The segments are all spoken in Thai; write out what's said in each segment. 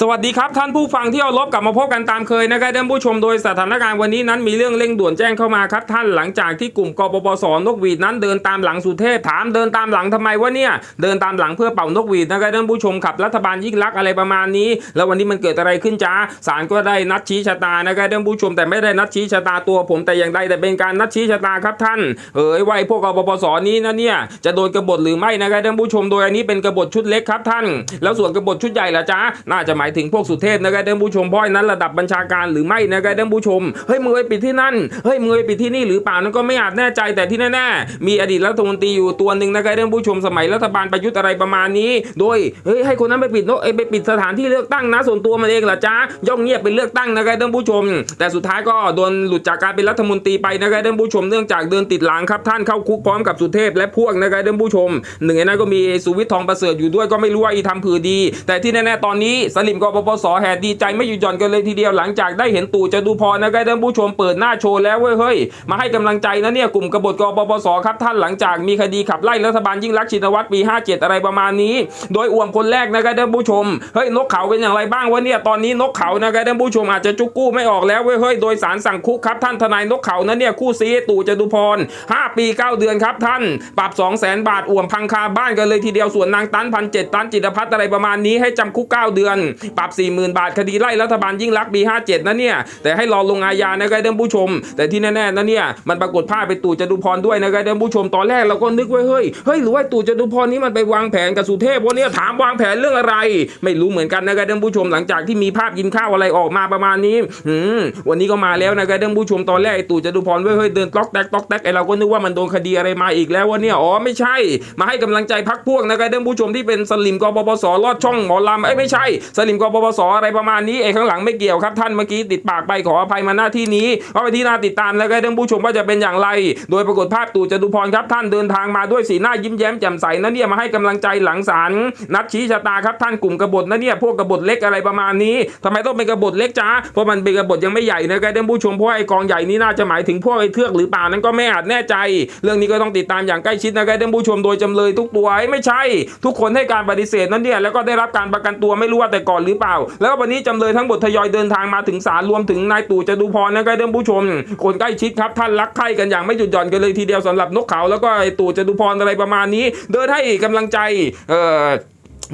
สวัสดีครับท่านผู้ฟังที่เอารบกลับมาพบกันตามเคยนะครับท่านผู้ชมโดยสถานการณ์วันนี้นั้นมีเรื่องเร่งด่วนแจ้งเข้ามาครับท่านหลังจากที่กลุ่มกปปสนกหวีดนั้นเดินตามหลังสุเทพถามเดินตามหลังทำไมวะเนี่ยเดินตามหลังเพื่อเป่านกหวีดนะครับท่านผู้ชมขับรัฐบาลยิ่งรักอะไรประมาณนี้ แล้ววันนี้มันเกิดอะไรขึ้นจ้าศาลก็ได้นัดชี้ชะตานะครับท่านผู้ชมแต่ไม่ได้นัดชี้ชะตาตัวผมแต่อย่างใดแต่เป็นการนัดชี้ชะตาครับท่านเอ๋ยว่าไอ้พวกกปปสนี้นะเนี่ยจะโดนกบฏหรือไม่นะครับท่านผู้ชมโดยอันนี้เป็นกบฏชุดเล็กครับท่าน แล้วส่วนกบฏชุดใหญ่ล่ะจ้าน่าจะหมายถึงพวกสุเทพนะครับท่านผู้ชมเพราะไอ้นั้นระดับบัญชาการหรือไม่นะครับท่านผู้ชมเฮ้ยมึงไปปิดที่นั่นเฮ้ยมึงไปปิดที่นี่หรือเปล่านั้นก็ไม่อาจแน่ใจแต่ที่แน่ๆมีอดีตรัฐมนตรีอยู่ตัวหนึ่งนะครับท่านผู้ชมสมัยรัฐบาลประยุทธ์อะไรประมาณนี้ โดยเฮ้ยให้คนนั้นไปปิดเนอะไปปิดสถานที่เลือกตั้งนะส่วนตัวมันเองเหรอจ้าย่องเงียบเป็นเลือกตั้งนะครับท่านผู้ชม แต่สุดท้ายก็โดนหลุดจากการเป็นรัฐมนตรีไปนะครับท่านผู้ชมเนื่องจากเดินติดหลังครับท่านเข้าคุกพร้อมกับสุเทพและพวกนะครับท่านผู้ชม หนึ่งในนั้นก็มีสุวิทย์ทองประเสริฐอยู่ด้วยก็ไม่รู้ว่าอีทำผือดี แต่ที่แน่ๆตอนนี้สลิมกปปสแห่ดีใจไม่หยุดหย่อนกันเลยทีเดียวหลังจากได้เห็นตู่จตุพรนะครับท่านผู้ชมเปิดหน้าโชว์แล้วเว้ยเฮ้ยมาให้กำลังใจนะเนี่ยกลุ่มกบฏกปปสครับท่านหลังจากมีคดีขับไล่รัฐบาลยิ่งรักชินวัตรปี 57 อะไรประมาณนี้ โดยอ่วมคนแรกนะครับท่านผู้ชมเฮ้ยนกเขาเป็นอย่างไรบ้างวะเนี่ยตอนนี้นกเขานะครับท่านผู้ชมอาจจะจุกกู้ไม่ออกแล้วเว้ยเฮ้ยโดยสารสั่งคุกครับท่านทนายนกเขานั้นเนี่ยคู่ซีตู่จตุพร 5 ปี 9 เดือนครับท่านปรับ 2 0 0 0 0 0บาทอ่วมพังคาบ้านกันเลยทีเดียวส่วนนางตันพันเจ็ดตันจิตพัฒน์อะไรประมาณนี้ให้จำคุก 9 เดือนปรับ 40,000 บาท คดีไล่รัฐบาลยิ่งรักปี 57 นะเนี่ย แต่ให้รอลงอาญานะครับท่านผู้ชม แต่ที่แน่ๆนะเนี่ย มันปรากฏภาพไปตู่จตุพรด้วยนะครับท่านผู้ชม ตอนแรกเราก็นึกไว้เฮ้ย เฮ้ย หรือว่าตู่จตุพรนี้มันไปวางแผนกับสุเทพวันนี้ถามวางแผนเรื่องอะไร ไม่รู้เหมือนกันนะครับท่านผู้ชม หลังจากที่มีภาพกินข้าวอะไรออกมาประมาณนี้อืมวันนี้ก็มาแล้วนะครับท่านผู้ชม ตอนแรกตู่จตุพรเว้ยเฮ้ยเดินตอกแตกตอกแตกไอ้เราก็นึกว่ามันโดนคดีอะไรมาอีกแล้ววะเนี่ย อ๋อ ไม่ใช่ มาให้กำลังใจพักพวกนะครับท่านผู้ชมที่เป็นสลิมกปปสลอดช่องหมอลำไอ้ไม่ใช่สลิมกปปสอะไรประมาณนี้ไอ้ข้างหลังไม่เกี่ยวครับท่านเมื่อกี้ติดปากไปขออภัยมาหน้าที่นี้เพราะไปที่หน่าติดตามแล้วก็ท่านผู้ชมว่าจะเป็นอย่างไร โดยปรากฏภาพตู่จตุพรครับท่านเดินทางมาด้วยสีหน้ายิ้มแย้มแจ่มใสนะเนี่ยมาให้กำลังใจหลังศาลนัดชี้ชะตาครับท่านกลุ่มกบฏนะเนี่ยพวกกบฏเล็กอะไรประมาณนี้ทำไมต้องเป็นกบฏเล็กจ้าเพราะมันเป็นกบฏยังไม่ใหญ่นะครับท่านผู้ชมเพราะไอ้กองใหญ่นี้น่าจะหมายถึงพวกไอ้เทือกหรือป่านั้นก็ไม่อาจแน่ใจ เรื่องนี้ก็ต้องติดตามอย่างใกล้ชิดนะครับท่านผู้ชมโดยจำเลยทุกตัวไม่ใช่ ทุกคนให้การปฏิเสธนั้นเนี่ยแล้วก็ได้รับการประกันตัวไม่รู้ว่าแต่ก่อนหรือเปล่า แล้ววันนี้จำเลยทั้งหมดทยอยเดินทางมาถึงศาลรวมถึงนายตู่จตุพรนะครับท่านผู้ชม คนใกล้ชิดครับท่านรักใคร่กันอย่างไม่หยุดหย่อนกันเลยทีเดียวสำหรับนกเขา แล้วก็ไอ้ตู่จตุพรอะไรประมาณนี้ เดินให้กำลังใจเอ่อ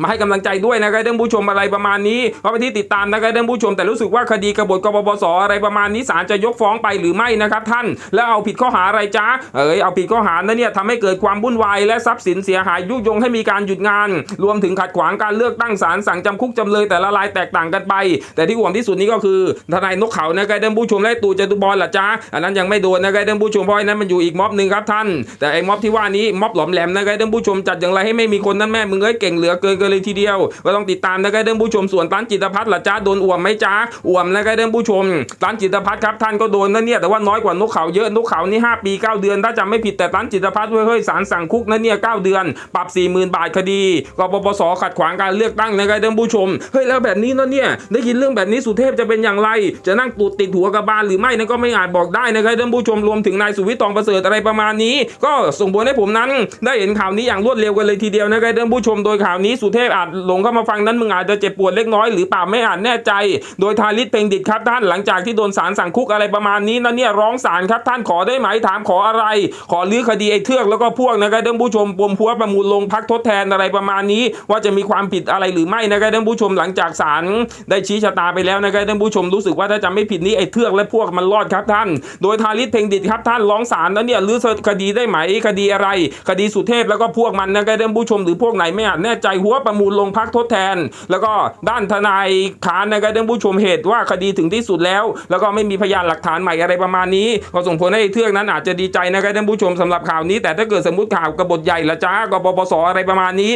มาให้กำลังใจด้วยนะครับท่านผู้ชมอะไรประมาณนี้เพราะไปที่ติดตามนะครับท่านผู้ชมแต่รู้สึกว่าคดีกบฏกบปสอะไรประมาณนี้ศาลจะยกฟ้องไปหรือไม่นะครับท่าน แล้วเอาผิดข้อหาอะไรจ้าเอ้ยเอาผิดข้อหานะเนี่ยทำให้เกิดความวุ่นวายและทรัพย์สินเสียหายยุยงให้มีการหยุดงาน รวมถึงขัดขวางการเลือกตั้งศาลสั่งจำคุกจำเลยแต่ละรายแตกต่างกันไป แต่ที่ห่วงที่สุดนี้ก็คือทนายนกเขานะครับท่านผู้ชมและตู่จตุพรล่ะจ้าอันนั้นยังไม่โดนนะครับท่านผู้ชมเพราะอันนั้นมันอยู่อีกม็อบหนึ่งครับท่าน แต่ไอ้ม็อบที่ว่านี้ม็อบหลอมแหลมนะครับท่านผู้ชมจัดอย่างไรให้ไม่มีคนนั้นแม่มึงเอ้ยเก่งเหลือเกินกันเลยทีเดียว ก็ต้องติดตามนะครับท่านผู้ชมส่วนร้านจิตพัฒน์ละจ้าโดนอ่วมไหมจ้าอ่วมนะครับท่านผู้ชมร้านจิตพัฒน์ครับท่านก็โดนนะเนี่ยแต่ว่าน้อยกว่านกเขาเยอะนกเขานี่5ปี 9 เดือน ถ้าจำไม่ผิดแต่ร้านจิตพัฒน์เฮ้ยศาลสั่งคุกนะเนี่ย9เดือน ปรับ 40,000 บาทคดีกปปสขัดขวางการเลือกตั้งนะครับท่านผู้ชมเฮ้ยแล้วแบบนี้นะเนี่ยได้ยินเรื่องแบบนี้สุเทพจะเป็นอย่างไร จะนั่งตูดติดหัวกระบาลหรือไม่นั่นก็ไม่อาจบอกได้นะครับท่านผู้ชมรวมถึงนายสุวิทย์ทองประเสริฐอะไรประมาณนี้ ก็ส่งผลให้ผมนั้น ได้เห็นข่าวนี้อย่างรวดเร็วกันเลยทีเดียวนะครับท่านผู้ชมโดยข่าวนี้สุเทพอาจหลงเข้ามาฟังนั้นมึงอาจจะเจ็บปวดเล็กน้อยหรือเปล่าไม่อาจแน่ใจ โดยทาริศเพ่งดิตครับท่านหลังจากที่โดนศาลสั่งคุกอะไรประมาณนี้นะเนี่ยร้องศาลครับท่านขอได้ไหมถามขออะไร ขอลื้อคดีไอ้เทือกแล้วก็พวกนะครับท่านผู้ชมปมพัวประมูลลงพักทดแทนอะไรประมาณนี้ ว่าจะมีความผิดอะไรหรือไม่นะครับท่านผู้ชมหลังจากศาลได้ชี้ชะตาไปแล้วนะครับท่านผู้ชมรู้สึกว่าถ้าจำไม่ผิดนี้ไอ้เทือกและพวกมันรอดครับท่าน โดยทาริศเพ่งดิตครับท่านร้องศาลแล้วเนี่ยลื้อคดีได้ไหมคดีอะไร คดีสุเทพแล้วก็พวกมันนะครับท่านผู้ชมหรือพวกไหนไม่อาจแน่ใจหัวประมูลลงพักทดแทน แล้วก็ด้านทนายขานนะครับท่านผู้ชมเหตุว่าคดีถึงที่สุดแล้ว แล้วก็ไม่มีพยานหลักฐานใหม่อะไรประมาณนี้ก็ส่งผลให้เทือกนั้นอาจจะดีใจนะครับท่านผู้ชมสำหรับข่าวนี้ แต่ถ้าเกิดสมมติข่าวกบฏใหญ่ละจ้ากปปสอะไรประมาณนี้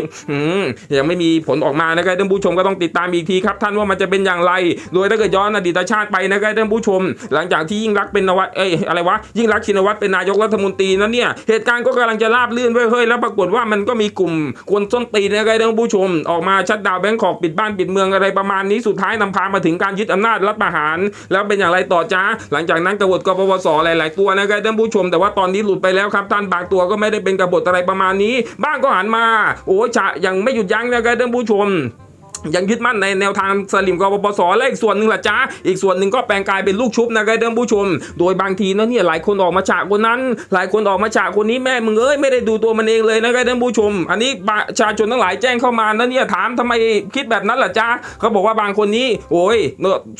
ยังไม่มีผลออกมานะครับท่านผู้ชมก็ต้องติดตามอีกทีครับท่านว่ามันจะเป็นอย่างไร โดยถ้าเกิดย้อนอดีตชาติไปนะครับท่านผู้ชม หลังจากที่ยิ่งรักเป็นนวัตเอ้ยอะไรวะยิ่งรักชินวัตรเป็นนายกรัฐมนตรีนั้นเนี่ยเหตุการณ์ก็กำลังจะราบลื่นเว้ยเฮ้ยแล้วปรากฏว่ามันก็มีกลุ่มกวนส้นตีนนะครับท่านผู้ชมออกมาชัดดาวแบงคอกปิดบ้านปิดเมืองอะไรประมาณนี้สุดท้ายนำพามาถึงการยึดอำนาจรัฐประหาร แล้วเป็นอย่างไรต่อจ้าหลังจากนั้นกบฏกปปสหลาย ๆ ตัวนะครับท่านผู้ชม แต่ว่าตอนนี้หลุดไปแล้วครับท่านบางตัวก็ไม่ได้เป็นกบฏอะไรประมาณนี้ บ้างก็หันมา โอ้ยฉะยังไม่หยุดยั้งนะครับท่านผู้ชม ยังยึดมั่นในแนวทางสลิมกบปสและอีกส่วนหนึ่งล่ะจ้าอีกส่วนหนึ่งก็แปลงกายเป็นลูกชุบนะครับท่านผู้ชม โดยบางทีนะเนี่ยหลายคนออกมาฉากคนนั้น หลายคนออกมาฉากคนนี้แม่มึงเอ้ยไม่ได้ดูตัวมันเองเลยนะครับท่านผู้ชม อันนี้ประชาชนทั้งหลายแจ้งเข้ามานะเนี่ยถามทำไมคิดแบบนั้นล่ะจ้าเขาบอกว่าบางคนนี้โอ้ย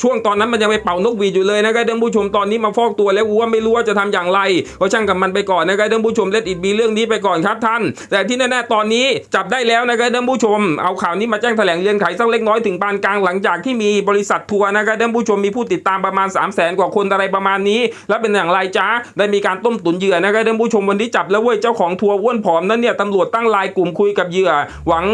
ช่วงตอนนั้นมันยังไปเป่านกหวีดอยู่เลยนะครับท่านผู้ชมตอนนี้มาฟอกตัวแล้วว่าไม่รู้ว่าจะทำอย่างไรก็ช่างกับมันไปก่อนนะครับท่านผู้ชมเลดอิดบีเรื่องนี้ไปก่อนครับท่าน แต่ที่แน่ๆตอนนี้จับได้แล้วนะครับท่านผู้ชม เอาข่าวนี้มาแจ้งแถลงเรียนขสักเล็กน้อยถึงปานกลางหลังจากที่มีบริษัททัวร์นะครับท่านผู้ชมมีผู้ติดตามประมาณ 3 0 0แสนกว่าคนอะไรประมาณนี้ แล้วเป็นอย่างไรจ้าได้มีการต้มตุ๋นเหยื่อนะครับท่านผู้ชมวันนี้จับแล้วเว้ยเจ้าของทัวร์อ้วนผอมนั้นเนี่ยตำรวจตั้งไลน์กลุ่มคุยกับเหยื่อ หวัง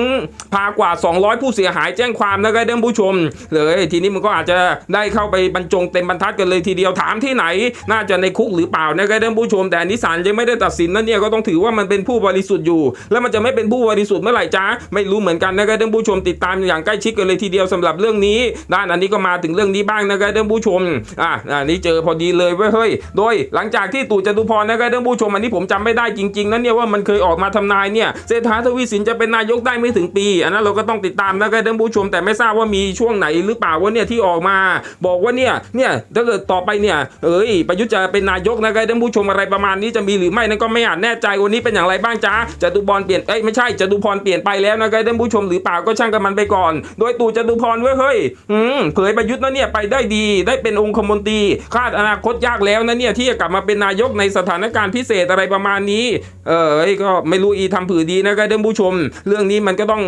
พากว่า 200 ผู้เสียหายแจ้งความนะครับท่านผู้ชม เลยทีนี้มันก็อาจจะได้เข้าไปบรรจงเต็มบรรทัดกันเลยทีเดียวถามที่ไหน น่าจะในคุกหรือเปล่านะครับท่านผู้ชม แต่นนิสานยังไม่ได้ตัดสินนั่นเนี่ยก็ต้องถือว่ามันเป็นผู้บริสุทธิ์อยู่ แล้วมันจะไม่เป็นผู้บริสุทธิ์เมื่อไหร่จ้าไม่รู้เหมือนกันนะครับท่านผู้ชมติดตามอย่างใกล้ชิดกันเลยทีเดียวสำหรับเรื่องนี้ ด้านอันนี้ก็มาถึงเรื่องนี้บ้างนะครับท่านผู้ชมอะอันนี้เจอพอดีเลยเว้ยเฮ้ยโดยหลังจากที่ตู่จตุพรนะครับท่านผู้ชมอันนี้ผมจำไม่ได้จริงๆนั่นเนี่ยว่ามันเคยออกมาทำนายเนี่ยเศรษฐาทวีสินจะเป็นนายกได้ไม่ถึงปี อันนั้นเราก็ต้องติดตามนะครับท่านผู้ชม แต่ไม่ทราบว่ามีช่วงไหนหรือเปล่าว่าเนี่ยที่ออกมา บอกว่าเนี่ยเนี่ยถ้าเกิดต่อไปเนี่ยเอ้ยประยุทธ์จะเป็นนายกนะครับท่านผู้ชมอะไรประมาณนี้จะมีหรือไม่นั่นก็ไม่อาจแน่ใจวันนี้เป็นอย่างไรบ้างจ้าจตุพรเปลี่ยนเอ้ยไม่ใช่จตุพรเปลี่ยนไปแล้วนะครับท่านผู้ชมหรือเปล่าก็ช่างกันมันไปก่อนโดยตู่จตุพรเว้ยเฮ้ยเผยประยุทธ์นะเนี่ยไปได้ดี ได้เป็นองคมนตรีคาดอนาคตยากแล้วนะเนี่ยที่จะกลับมาเป็นนายกในสถานการณ์พิเศษอะไรประมาณนี้ เออก็ไม่รู้อีทำผือดีนะครับท่านผู้ชม เรื่องนี้มันก็ต้อง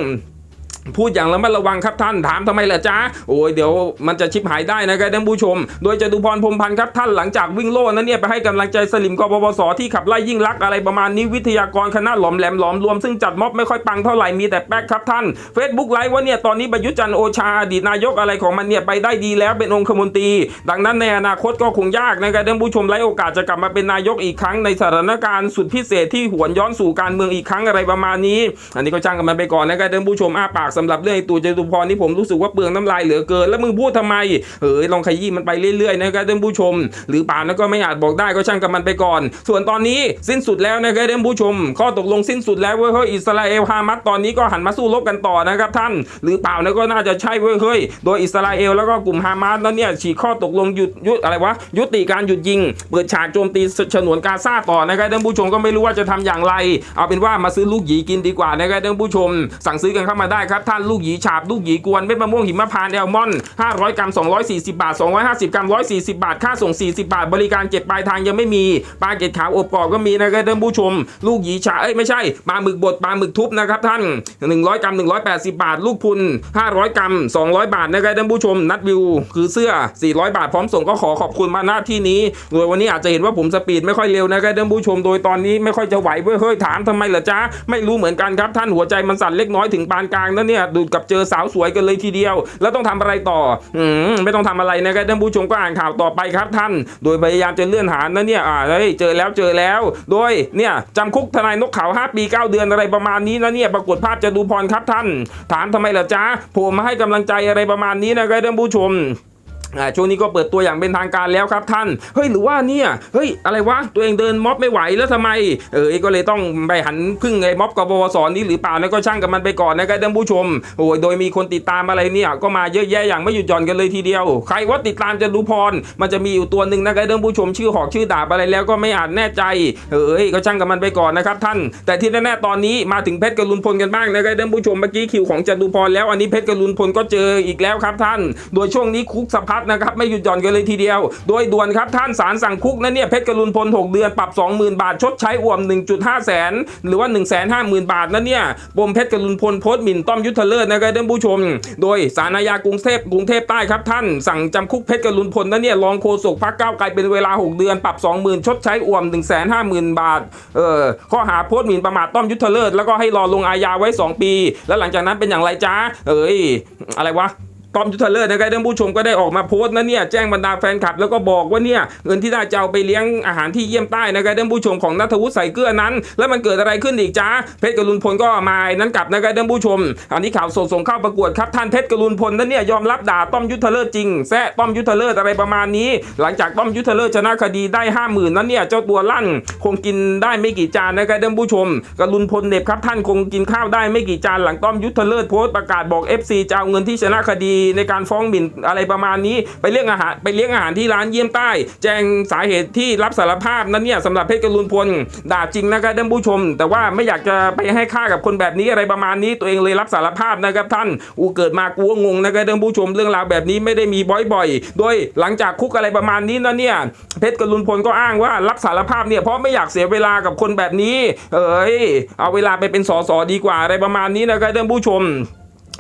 พูดอย่างระมัดระวังครับท่านถามทำไมล่ะจ๊ะโอ้ยเดี๋ยวมันจะชิบหายได้นะครับท่านผู้ชม โดยจตุพรพรมพันธ์ครับท่านหลังจากวิ่งโล่นั้นเนี่ยไปให้กำลังใจสลิมกบพศที่ขับไล่ยิ่งลักอะไรประมาณนี้วิทยากรคณะหลอมแหลมหลอมรวมซึ่งจัดม็อบไม่ค่อยปังเท่าไหร่มีแต่แป๊กครับท่าน Facebook ไลฟ์ว่าเนี่ยตอนนี้ประยุทธ์จันโอชาอดีตนายกอะไรของมันเนี่ยไปได้ดีแล้วเป็นองคมนตรี ดังนั้นในอนาคตก็คงยากนะครับท่านผู้ชมไร้โอกาสจะกลับมาเป็นนายกอีกครั้งในสถานการณ์สุดพิเศษที่หวนย้อนสู่การเมืองอีกครั้งอะไรประมาณนี้ อันนี้ก็จ้างกันมาไปก่อนนะครับท่านผู้ชมอ้าปากสำหรับเรื่องไอตู่จตุพรนี่ผมรู้สึกว่าเปลืองน้ำลายเหลือเกิน แล้วมึงพูดทำไมเฮ้ยลองขยี้มันไปเรื่อยๆนะครับท่านผู้ชม หรือเปล่านะก็ไม่อาจบอกได้ก็ช่างกับมันไปก่อน ส่วนตอนนี้สิ้นสุดแล้วนะครับท่านผู้ชม ข้อตกลงสิ้นสุดแล้วเว้ยเฮ้ยอิสราเอลฮามัสตอนนี้ก็หันมาสู้รบกันต่อนะครับท่าน หรือเปล่านะก็น่าจะใช่เว้ยเฮ้ยโดยอิสราเอลแล้วก็กลุ่มฮามาสนั้นเนี่ยฉีกข้อตกลงหยุดยุดอะไรวะยุติการหยุดยิง เปิดฉากโจมตีฉนวนกาซาต่อนะครับท่านผู้ชมก็ไม่รู้ว่าจะทำอย่างไร เอาเป็นว่ามาซื้อลูกหยีกินดีกว่านะครับท่านผู้ชม สั่งซื้อกันเข้ามาได้ครับท่านลูกหยีฉาบลูกหยีกวนเม็ดมะม่วงหิมพานต์แอลมอนด์500 กรัม 240 บาท 250 กรัม 140 บาท ค่าส่ง 40 บาท บริการเก็บปลายทางยังไม่มี ปลาเก็ดขาวอบกรอบก็มีนะครับท่านผู้ชม ลูกหยีฉาเอ้ยไม่ใช่ปลาหมึกบดปลาหมึกทุบนะครับท่าน 100 กรัม 180 บาท ลูกพุน 500 กรัม 200 บาทนะครับท่านผู้ชม นัดวิว คือเสื้อ 400 บาทพร้อมส่งก็ขอขอบคุณมาหน้าที่นี้โดยวันนี้อาจจะเห็นว่าผมสปีดไม่ค่อยเร็วนะครับท่านผู้ชม โดยตอนนี้ไม่ค่อยจะไหวเว้ยเฮ้ยถามทำไมเหรอจ๊ะไม่รู้เหมือนกันครับท่านหัวใจมันสั่นเล็กน้อยถึงปานกลางนะเนี่ยดูดกับเจอสาวสวยกันเลยทีเดียว แล้วต้องทำอะไรต่ออืมไม่ต้องทำอะไรนะครับท่านผู้ชมก็อ่านข่าวต่อไปครับท่าน โดยพยายามจะเลื่อนหานะเนี่ยอ่าเฮ้ยเจอแล้วเจอแล้ว โดยเนี่ยจำคุกทนายนกเขา5ปี 9 เดือนอะไรประมาณนี้นะเนี่ยปรากฏภาพจะดูพรครับท่าน ถามทำไมล่ะจ๊ะผมมาให้กำลังใจอะไรประมาณนี้นะครับท่านผู้ชม ช่วงนี้ก็เปิดตัวอย่างเป็นทางการแล้วครับท่าน เฮ้ยหรือว่าเนี่ยเฮ้ยอะไรวะตัวเองเดินม็อบไม่ไหวแล้วทำไม เออก็เลยต้องไปหันพึ่งไอ้ม็อบกบวสนี้หรือเปล่านะก็ช่างกับมันไปก่อนนะครับท่านผู้ชมโอ้ยโดยมีคนติดตามอะไรเนี่ยก็มาเยอะแยะอย่างไม่หยุดหย่อนกันเลยทีเดียว ใครว่าติดตามจะดูพร มันจะมีอยู่ตัวหนึ่งนะครับท่านผู้ชมชื่อหอกชื่อดาบอะไรแล้วก็ไม่อาจแน่ใจ เออเอ้ยก็ช่างกับมันไปก่อนนะครับท่าน แต่ที่แน่ๆตอนนี้มาถึงเพชรกรุณพลกันบ้างนะครับท่านผู้ชมเมื่อกี้คิวของจตุพรแล้วอันนี้เพชรกรุณพลก็เจออีกแล้วครับท่าน โดยช่วงนี้คุกสะพัดนะครับไม่หยุดหย่อนกันเลยทีเดียว โดยด่วนครับท่านศาลสั่งคุกนะเนี่ยเพชรกรุณพล 6 เดือนปรับ 20,000 บาท ชดใช้อ่วม 1.5 แสน หรือว่า 1 5 0 0 0 0 บาทนะเนี่ยปมเพชรกรุณพลโพสหมิ่นต้อมยุทธเลิศนะครับท่านผู้ชม โดยสารอาญากรุงเทพกรุงเทพใต้ครับท่านสั่งจำคุกเพชรกรุณพลนะเนี่ยรองโฆษกพรรคก้าวไกลเป็นเวลา 6 เดือนปรับ 20,000 ชดใช้อ่วม 1 5 0 0 0 0 บาทเออข้อหาโพสหมิ่นประมาทต้อมยุทธเลิศแล้วก็ให้รอลงอาญาไว้ 2 ปี แล้วหลังจากนั้นเป็นอย่างไรจ้าเอ้ยอะไรวะ ต้อมยุทธเลิศนะครับท่านผู้ชมก็ได้ออกมาโพสต์นะเนี่ยแจ้งบรรดาแฟนคลับ แล้วก็บอกว่าเนี่ยเงินที่ได้จะเอาไปเลี้ยงอาหารที่เยี่ยมใต้นะครับท่านผู้ชมของนัทวุฒิใส่เกลือนั้น แล้วมันเกิดอะไรขึ้นอีกจ้าเพชรกรุณพลก็มานั้นกลับนะครับท่านผู้ชม อันนี้ข่าวสดส่งเข้าประกวดครับท่านเพชรกรุณพลนั้นเนี่ยยอมรับด่าต้อมยุทธเลิศจริงแซะต้อมยุทธเลิศอะไรประมาณนี้ หลังจากต้อมยุทธเลิศชนะคดีได้ห้าหมื่นนั้นเนี่ยเจ้าตัวลั่นคงกินได้ไม่กี่จานนะครับท่านผู้ชมกรุณพลเด็บครับท่านคงกินข้าวได้ไม่กี่จานหลังต้อมยุทธเลิศโพสต์ประกาศบอก FC จะเอาเงินที่ชนะคดีในการฟ้องหมิ่นอะไรประมาณนี้ ไปเลี้ยงอาหารไปเลี้ยงอาหารที่ร้านเยี่ยมใต้ แจ้งสาเหตุที่รับสารภาพนั้นเนี่ยสำหรับเพชรกรุณพลด่าจริงนะครับท่านผู้ชม แต่ว่าไม่อยากจะไปให้ค่ากับคนแบบนี้อะไรประมาณนี้ตัวเองเลยรับสารภาพนะครับท่านอูเกิดมากูก็งงนะครับท่านผู้ชมเรื่องราวแบบนี้ไม่ได้มีบ่อยๆ โดยหลังจากคุกอะไรประมาณนี้นะเนี่ยเพชรกรุณพลก็อ้างว่ารับสารภาพเนี่ยเพราะไม่อยากเสียเวลากับคนแบบนี้ เอ้ยเอาเวลาไปเป็นสสดีกว่าอะไรประมาณนี้นะครับท่านผู้ชม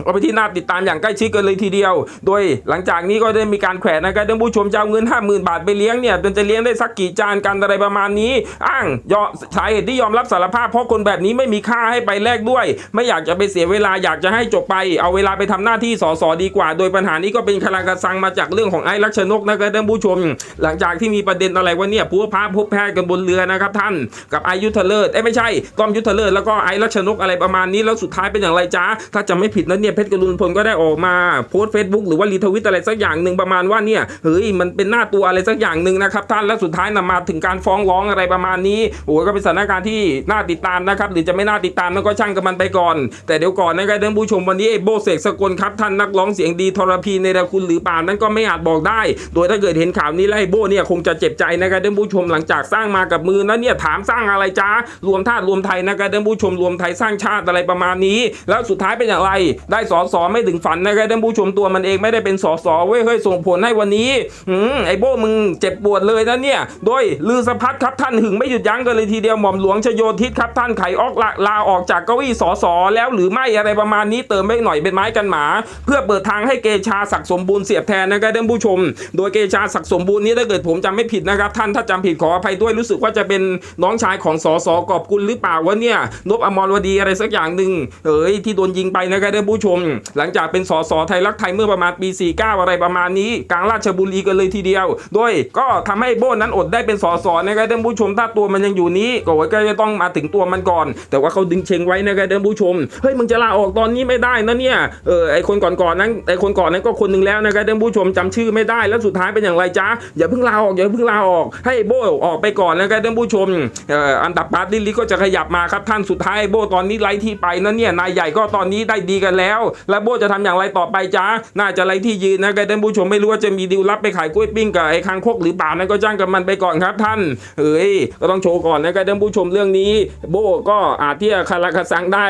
ก็ไปที่น่าติดตามอย่างใกล้ชิดกันเลยทีเดียว โดยหลังจากนี้ก็ได้มีการแขวนนะครับท่านผู้ชมจะเอาเงิน 5 0,000 บาทไปเลี้ยงเนี่ยจะเลี้ยงได้สักกี่จานกันอะไรประมาณนี้ อ้างยอมสาเหตุที่ยอมรับสารภาพเพราะคนแบบนี้ไม่มีค่าให้ไปแลกด้วย ไม่อยากจะไปเสียเวลาอยากจะให้จบไป เอาเวลาไปทำหน้าที่สสดีกว่า โดยปัญหานี้ก็เป็นคลากระซังมาจากเรื่องของไอ้ลักษณกนะครับท่านผู้ชม หลังจากที่มีประเด็นอะไรว่าเนี่ยผู้พาพบแพทย์กันบนเรือนะครับท่านกับไอยุทธเลิศเอ้ไม่ใช่ต้อมยุทธเลิศแล้วก็ไอ้ลักษณกอะไรประมาณนี้แล้วสุดท้ายเป็นอย่างไรจ้าถ้าจะไม่ผิดนะเนี่ยเพชรกรุณพลก็ได้ออกมาโพสต์เฟซบุ๊กหรือว่ารีทวิตอะไรสักอย่างหนึ่งประมาณว่าเนี่ยเฮ้ยมันเป็นหน้าตัวอะไรสักอย่างหนึ่งนะครับท่านแล้วสุดท้ายนำมาถึงการฟ้องร้องอะไรประมาณนี้โอ้ก็เป็นสถานการณ์ที่น่าติดตามนะครับหรือจะไม่น่าติดตามนั่นก็ช่างกับมันไปก่อน แต่เดี๋ยวก่อนนะครับท่านผู้ชมวันนี้โบเสกสกลครับท่านนักร้องเสียงดีทรพีในระคุณหรือเปล่านั้นก็ไม่อาจบอกได้ โดยถ้าเกิดเห็นข่าวนี้แล้วไอ้โบเนี่ยคงจะเจ็บใจนะครับท่านผู้ชมหลังจากสร้างมากับมือนั้นเนี่ยถามสร้างอะไรจ้ารวมธาตุรวมไทยนะครับท่านผู้ชมรวมไทยสร้างชาติอะไรประมาณนี้ แล้วสุดท้ายเป็นอย่างไรได้สอสอไม่ถึงฝันนะครับท่านผู้ชมตัวมันเองไม่ได้เป็นสอสอเว้ยเฮ้ยส่งผลให้วันนี้อืมไอ้โบมึงเจ็บปวดเลยนะเนี่ย โดยลือสะพัดครับท่านหึงไม่หยุดยั้งกันเลยทีเดียวหม่อมหลวงชโยธิตครับท่านไขออกละลาออกจากเก้าอี้สอสอแล้วหรือไม่อะไรประมาณนี้เติมไม่หน่อยเป็นไม้กันหมา เพื่อเปิดทางให้เกชาศักดิ์สมบูรณ์เสียบแทนนะครับท่านผู้ชม โดยเกชาศักดิ์สมบูรณ์นี้ถ้าเกิดผมจำไม่ผิดนะครับ ท่านถ้าจำผิดขออภัยด้วยรู้สึกว่าจะเป็นน้องชายของสอสอกอบกุลหรือเปล่าวะเนี่ยนบอมรวดีอะไรสักอย่างหนึ่งเอ้ยที่โดนยิงไปนะครับท่านผู้ชม หลังจากเป็นสอสอไทยรักไทยเมื่อประมาณปี 49 อะไรประมาณนี้ กลางราชบุรีกันเลยทีเดียว โดยก็ทำให้โบ้นั้นอดได้เป็นสอสอนะครับท่านผู้ชมถ้าตัวมันยังอยู่นี้ก็ก็จะต้องมาถึงตัวมันก่อน แต่ว่าเขาดึงเชงไว้นะครับท่านผู้ชมเฮ้ยมึงจะลาออกตอนนี้ไม่ได้นะเนี่ยเออไอคนก่อนๆนั้นไอคนก่อนนั้นก็คนหนึ่งแล้วนะครับท่านผู้ชมจำชื่อไม่ได้แล้วสุดท้ายเป็นอย่างไรจ๊ะอย่าเพิ่งลาออกอย่าเพิ่งลาออก ให้โบออกไปก่อนนะครับท่านผู้ชมเอ่ออันดับปาร์ตี้ลิสก็จะขยับมาครับท่านสุดท้ายโบตอนนี้ไล่ที่ไปนะเนี่ยนายใหญ่ก็ตอนนี้ได้ดีกันแล้วแล้วโบจะทำอย่างไรต่อไปจ๊ะน่าจะไล่ที่ยืนนะครับท่านผู้ชมไม่รู้ว่าจะมีดีลลับไปขายกล้วยปิ้งกับไอ้คางคกหรือเปล่านั่นก็จ้างกับมันไปก่อนครับท่านเอ้ยก็ต้องโชว์ก่อนนะครับท่านผู้ชมเรื่องนี้ โบก็อาจที่จะคาราคาซังได้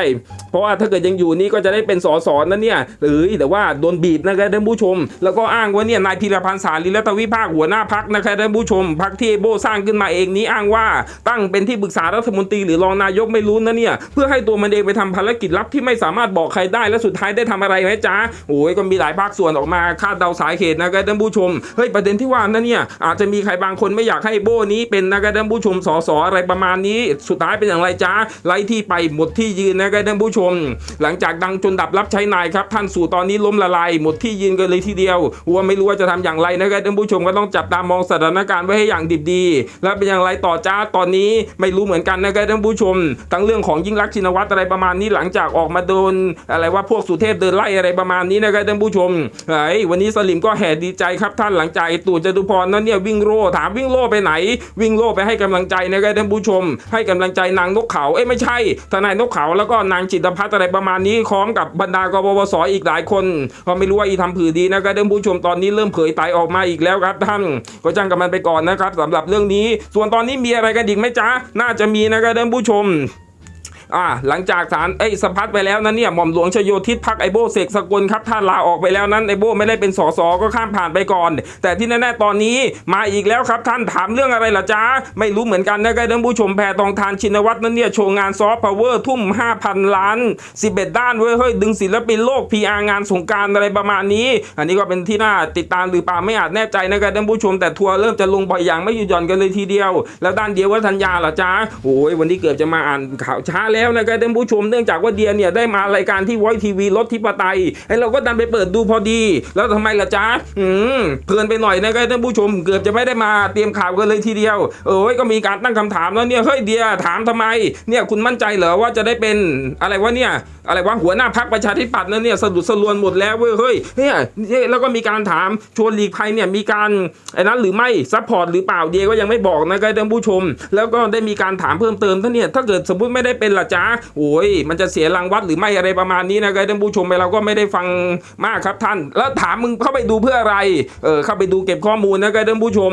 เพราะว่าถ้าเกิดยังอยู่นี่ก็จะได้เป็นสอสอนั่นเนี่ยเอ้ยแต่ว่าโดนบีบนะครับท่านผู้ชม แล้วก็อ้างว่าเนี่ยนายพีรพันธ์สารีรัตวิภาคหัวหน้าพักนะครับท่านผู้ชมพักที่โบสร้างขึ้นมาเองนี้อ้างว่าตั้งเป็นที่ปรึกษารัฐมนตรีหรือรองนายกไม่รู้นะเนี่ยเพื่อให้ตัวมันเองไปทำภารกิจลับที่ไม่สามารถบอกใครได้และสุดท้ายได้ทำอะไรไหมจ๊ะโอ้ยก็มีหลายภาคส่วนออกมาคาดเดาสาเหตุนะครับท่านผู้ชมเฮ้ยประเด็นที่ว่านั่นเนี่ยอาจจะมีใครบางคนไม่อยากให้โบนี้เป็นนะครับท่านผู้ชมสสอะไรประมาณนี้ สุดท้ายเป็นอย่างไรจ๊ะไล่ที่ไปหมดที่ยืนนะครับท่านผู้ชม หลังจากดังจนดับรับใช้นายครับท่านสู่ตอนนี้ล้มละลายหมดที่ยืนกันเลยทีเดียวว่าไม่รู้ว่าจะทำอย่างไรนะครับท่านผู้ชมก็ต้องจับตามองสถานการณ์ไว้ให้อย่างดิบดี แล้วเป็นอย่างไรต่อจ้าตอนนี้ไม่รู้เหมือนกันนะครับท่านผู้ชมทั้งเรื่องของยิ่งรักชินวัตรอะไรประมาณนี้หลังจากออกมาโดนอะไรว่าพวกสุเทพเดินไล่อะไรประมาณนี้นะครับท่านผู้ชมเฮ้วันนี้สลิมก็แห่ดีใจครับท่านหลังจากตู่จตุพรนั้นเนี่ยวิ่งโล่ถามวิ่งโล่ไปไหน วิ่งโล่ไปให้กำลังใจนะครับท่านผู้ชม ให้กำลังใจนางนกเขาเอ้ไม่ใช่ทนายนกเขาแล้วก็นางจิตรพัฒน์อะไรประมาณนี้พร้อมกับบรรดากบวสอีกหลายคนก็ไม่รู้ว่าอีทำผือดีนะครับท่านผู้ชมตอนนี้เริ่มเผยไตออกมาอีกแล้วครับท่าน ก็จ้างกับมันไปก่อนนะครับสำหรับเรื่องนี้ ส่วนตอนนี้มีอะไรกันอีกไหมจ๊ะน่าจะมีนะครับท่านผู้ชม อ่าหลังจากศาลเอ้ยสพัดไปแล้วนั้นเนี่ยหม่อมหลวงชโยธิตพักไอโบเสกสกลครับท่านลาออกไปแล้วนั้นไอโบไม่ได้เป็นสสก็ข้ามผ่านไปก่อน แต่ที่แน่ๆตอนนี้มาอีกแล้วครับท่านถามเรื่องอะไรล่ะจ๊ะไม่รู้เหมือนกันนะครับท่านผู้ชมแพรทองทานชินวัตรนั้นเนี่ยโชว์งานซอฟต์พาวเวอร์ทุ่ม 5,000 ล้าน 11 ด้านเว้ยเฮ้ยดึงศิลปินโลก PR งานสงการอะไรประมาณนี้ อันนี้ก็เป็นที่น่าติดตามหรือเปล่าไม่อาจแน่ใจนะครับท่านผู้ชมแต่ทัวร์เริ่มจะลงบ่อยอย่างไม่หยุดหย่อนกันเลยทีเดียว แล้วด้านเดียวว่าธัญญาเหรอจ๊ะโอ้ยวันนี้เกือบจะมาอ่านข่าวช้าแล้วนะครับท่านผู้ชมเนื่องจากว่าเดียเนี่ยได้มารายการที่ไวทีวีรถทิปไตยไอ้เราก็ดันไปเปิดดูพอดี แล้วทำไมล่ะจ๊ะอืมเพลินไปหน่อยนะครับท่านผู้ชมเกือบจะไม่ได้มาเตรียมข่าวกันเลยทีเดียว เออก็มีการตั้งคำถามแล้วเนี่ยเฮ้ยเดียถามทำไมเนี่ยคุณมั่นใจเหรอว่าจะได้เป็นอะไรวะเนี่ยอะไรวะหัวหน้าพักประชาธิปัตย์นั่นเนี่ยสะดุดสะลวนหมดแล้วเว้ยเฮ้ยเนี่ยเนี่ยแล้วก็มีการถามชวนหลีกภัยเนี่ยมีการไอ้นั้นหรือไม่ซัพพอร์ตหรือเปล่าเดียก็ยังไม่บอกนะครับท่านผู้ชม แล้วก็ได้มีการถามเพิ่มเติมท่านเนี่ยถ้าเกิดสมมติไม่ได้เป็นล่ะจ๊ะโอ้ยมันจะเสียรางวัดหรือไม่อะไรประมาณนี้นะครับท่านผู้ชมไปเราก็ไม่ได้ฟังมากครับท่าน แล้วถามมึงเข้าไปดูเพื่ออะไร เออเข้าไปดูเก็บข้อมูลนะครับท่านผู้ชม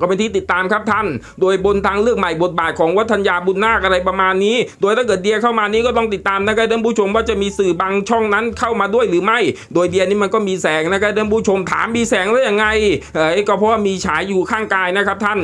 ก็เป็นที่ติดตามครับท่าน โดยบนทางเลือกใหม่บทบาทของวัฒนยาบุญนาคอะไรประมาณนี้ โดยถ้าเกิดเดียเข้ามานี้ก็ต้องติดตามนะครับท่านผู้ชมว่าจะมีสื่อบางช่องนั้นเข้ามาด้วยหรือไม่ โดยเดียนี่มันก็มีแสงนะครับท่านผู้ชมถามมีแสงแล้วยังไง เออก็เพราะว่ามีฉายอยู่ข้างกายนะครับท่าน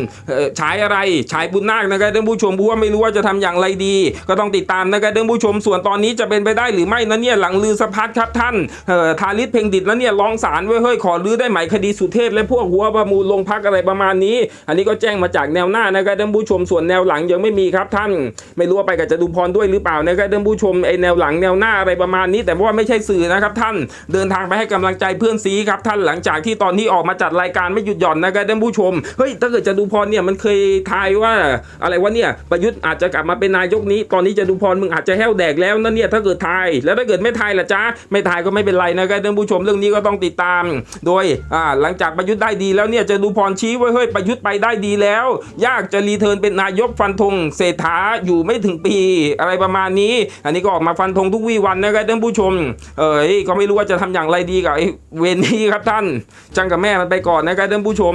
ฉายอะไรฉายบุญนาคนะครับท่านผู้ชมเพราะว่าไม่รู้ว่าจะทำอย่างไรดี ก็ต้องติดตามนะครับท่านผู้ชมส่วนตอนนี้จะเป็นไปได้หรือไม่นะเนี่ยหลังลือสะพัดครับท่านเออทาริศเพ่งดิตแล้วเนี่ยร้องศาลไว้เฮ้ยขอรื้อได้ไหมคดีสุเทพและพวกหัวประมูลลงพักอะไรประมาณนี้อันนี้ก็แจ้งมาจากแนวหน้านะครับท่านผู้ชมส่วนแนวหลังยังไม่มีครับท่าน ไม่รู้ว่าไปกับจตุพรด้วยหรือเปล่านะครับท่านผู้ชมไอแนวหลังแนวหน้าอะไรประมาณนี้ แต่ว่าไม่ใช่สื่อนะครับท่าน เดินทางไปให้กำลังใจเพื่อนซีครับท่านหลังจากที่ตอนนี้ออกมาจัดรายการไม่หยุดหย่อนนะครับท่านผู้ชมเฮ้ยถ้าเกิดจตุพรเนี่ยมันเคยทายว่าอะไรวะเนี่ยประยุทธ์อาจจะกลับมาเป็นนายกนี้ ตอนนี้จตุพรมึงอาจจะแห้วแดกแล้วนั่นเนี่ยถ้าเกิดทายแล้วถ้าเกิดไม่ทายล่ะจ๊ะไม่ทายก็ไม่เป็นไรนะครับท่านผู้ชมเรื่องนี้ก็ต้องติดตาม โดยหลังจากประยุทธ์ได้ดีแล้วเนี่ยจตุพรชี้ไว้เฮ้ยประยุทธ์ไปได้ดีแล้ว ยากจะรีเทิร์นเป็นนายกฟันธงเศรษฐาอยู่ไม่ถึงปีอะไรประมาณนี้ อันนี้ก็ออกมาฟันธงทุกวี่วันนะครับท่านผู้ชม เอ้ยก็ไม่รู้ว่าจะทำอย่างไรดีกับไอ้เวรนี้ครับท่านจังกับแม่มันไปก่อนนะครับท่านผู้ชม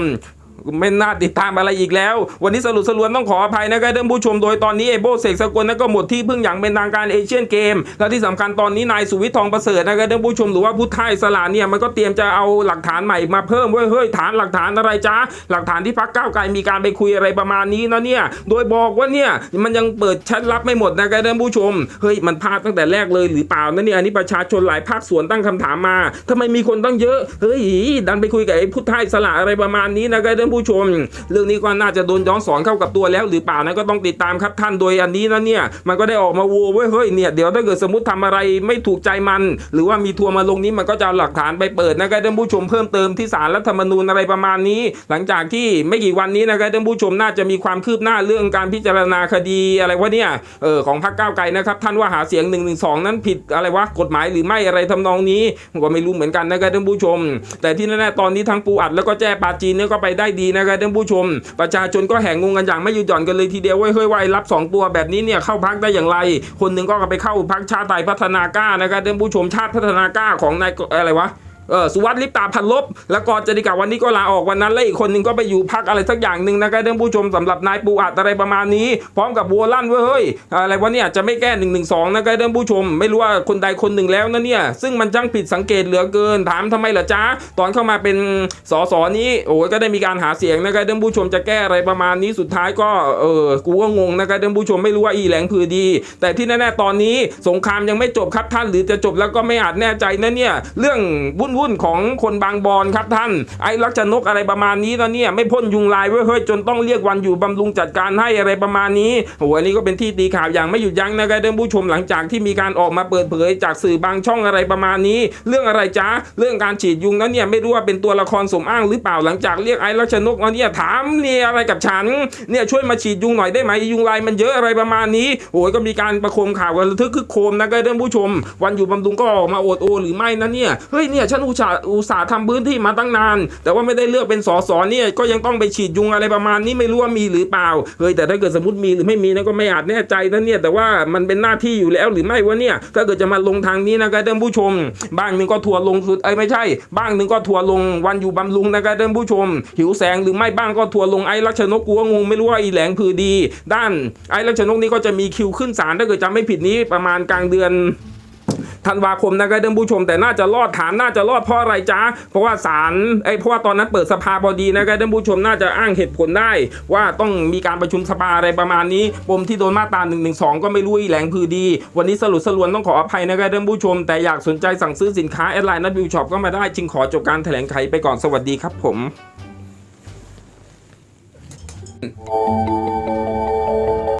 ไม่น่าติดตามอะไรอีกแล้ว วันนี้สรุปสรวนต้องขออภัยนะครับท่านผู้ชมโดยตอนนี้ไอโบเสกสกลนั้นก็หมดที่พึ่งอย่างเป็นทางการเอเชียนเกม และที่สำคัญตอนนี้นายสุวิทย์ทองประเสริฐนะครับท่านผู้ชมหรือว่าพุทธไทยสลาเนี่ยมันก็เตรียมจะเอาหลักฐานใหม่มาเพิ่มเว้ยเฮ้ยฐานหลักฐานอะไรจ้าหลักฐานที่พักก้าวไกลมีการไปคุยอะไรประมาณนี้นะเนี่ยโดยบอกว่าเนี่ยมันยังเปิดแชทลับไม่หมดนะครับท่านผู้ชมเฮ้ยมันพลาดตั้งแต่แรกเลยหรือเปล่านะเนี่ยอันนี้ประชาชนหลายภาคส่วนตั้งคำถามมาทำไมมีคนตั้งเยอะเฮ้ยดันไปคุยกับไอ้พุทธไทยสละอะไรประมาณนี้นะครับท่านผู้ชม เรื่องนี้ก็น่าจะโดนย้อนสอนเข้ากับตัวแล้วหรือเปล่านะก็ต้องติดตามครับท่านโดยอันนี้นะเนี่ยมันก็ได้ออกมาโวไว้ยเฮ้ยเนี่ยเดี๋ยวถ้าเกิดสมมติทำอะไรไม่ถูกใจมัน หรือว่ามีทัวร์มาลงนี้มันก็จะหลักฐานไปเปิดนะครับท่านผู้ชมเพิ่มเติมที่ศาลรัฐธรรมนูญอะไรประมาณนี้ หลังจากที่ไม่กี่วันนี้นะครับท่านผู้ชมน่าจะมีความคืบหน้าเรื่องการพิจารณาคดีอะไรวะเนี่ยเออของพรรคก้าวไกลนะครับท่านว่าหาเสียง1นึนั้นผิดอะไรวะกฎหมายหรือไม่อะไรทำนองนี้ผมก็ไม่รู้เหมือนกันนะครับท่านผู้ชม แต่ที่แน่ๆตอนนี้ทั้งปูอัดแล้วก็แจ้ปาจีนเนี่ยก็ไปได้ดีนะครับท่านผู้ชม ประชาชนก็แห่งงกันอย่างไม่หยุดหย่อนกันเลยทีเดียวเว้ยเฮ้ยว่าไอ้รับ 2 ตัวแบบนี้เนี่ยเข้าพักได้อย่างไร คนหนึ่งก็ไปเข้าพักชาติไทยพัฒนากล้านะครับท่านผู้ชมชาติพัฒนากล้าของนายอะไรวะ เออสุวัสดิ์ลิปตาพันลบ แล้วก็จริกาวันนี้ก็ลาออกวันนั้นแล้วอีกคนหนึ่งก็ไปอยู่พักอะไรสักอย่างหนึ่งนะครับท่านผู้ชมสำหรับนายปูอัดอะไรประมาณนี้ พร้อมกับบัวลั่นเว้ยอะไรวะเนี่ยจะไม่แก้หนึ่งหนึ่งสองนะครับท่านผู้ชม ไม่รู้ว่าคนใดคนหนึ่งแล้วนะเนี่ยซึ่งมันช่างผิดสังเกตเหลือเกิน ถามทำไมล่ะจ๊ะตอนเข้ามาเป็นสสนี้โอ้ยก็ได้มีการหาเสียงนะครับท่านผู้ชมจะแก้อะไรประมาณนี้สุดท้ายก็เออกูก็งงนะครับท่านผู้ชมไม่รู้ว่าอีแหลงพือดี แต่ที่แน่ๆตอนนี้สงครามยังไม่จบครับท่านหรือจะจบแล้วก็ไม่อาจแน่ใจนะเนี่ยเรื่องวุ่นๆของคนบางบอนครับท่าน ไอ้ลักษณกอะไรประมาณนี้นะเนี่ยไม่พ้นยุงลายเว้ยเฮ้ยจนต้องเรียกวันอยู่บำรุงจัดการให้อะไรประมาณนี้โอ้โหอันนี้ก็เป็นที่ตีข่าวอย่างไม่หยุดยั้งนะครับท่านผู้ชมหลังจากที่มีการออกมาเปิดเผยจากสื่อบางช่องอะไรประมาณนี้ เรื่องอะไรจ๊ะเรื่องการฉีดยุงนั้นเนี่ยไม่รู้ว่าเป็นตัวละครสมอ้างหรือเปล่าหลังจากเรียกไอ้ลักษณกมาเนี่ยถามเนี่ยอะไรกับฉันเนี่ยช่วยมาฉีดยุงหน่อยได้ไหมยุงลายมันเยอะอะไรประมาณนี้โอ้ยก็มีการประโคมข่าวกันระทึกคึกโคมนะครับท่านผู้ชม วันอยู่บำรุงก็ออกมาโอดโอหรือไม่นะเนี่ยเฮ้ยเนี่ยฉันอุตส่าห์อุตส่าห์ทำพื้นที่มาตั้งนาน แต่ว่าไม่ได้เลือกเป็นสสเนี่ยก็ยังต้องไปฉีดยุงอะไรประมาณนี้ไม่รู้ว่ามีหรือเปล่าเฮ้ยแต่ถ้าเกิดสมมติมีหรือไม่มีนะก็ไม่อาจแน่ใจนะเนี่ยแต่ว่ามันเป็นหน้าที่อยู่แล้วหรือไม่วะเนี่ยถ้าเกิดจะมาลงทางนี้นะครับท่านผู้ชม บ้างหนึ่งก็ทัวร์ลงสุดไอ้ไม่ใช่ บ้างหนึ่งก็ทัวร์ลงวันอยู่บำรุงนะครับท่านผู้ชม หิวแสงหรือไม่บ้างก็ทัวร์ลงไอ้รัชนกกัวงงไม่รู้ว่าอีแหลงพือดี ด้านไอ้รัชนกนี่ก็จะมีคิวขึ้นศาลถ้าเกิดจำไม่ผิดนี้ประมาณกลางเดือน ธันวาคมนะครับท่านผู้ชมแต่น่าจะรอดถามน่าจะรอดเพราะอะไรจ๊ะเพราะว่าศาลไอ้เพราะว่าตอนนั้นเปิดสภาพอดีนะครับท่านผู้ชมน่าจะอ้างเหตุผลได้ ว่าต้องมีการประชุมสภาอะไรประมาณนี้ปมที่โดนมาตรา1นึก็ไม่รู้อีแหลงพือดี วันนี้สรุปสรวนต้องขออภัยนะครับท่านผู้ชม แต่อยากสนใจสั่งซื้อสินค้าแอดไลน์นัดวิวช็อปก็มาได้จึงขอจบการแถลงไขไปก่อนสวัสดีครับผม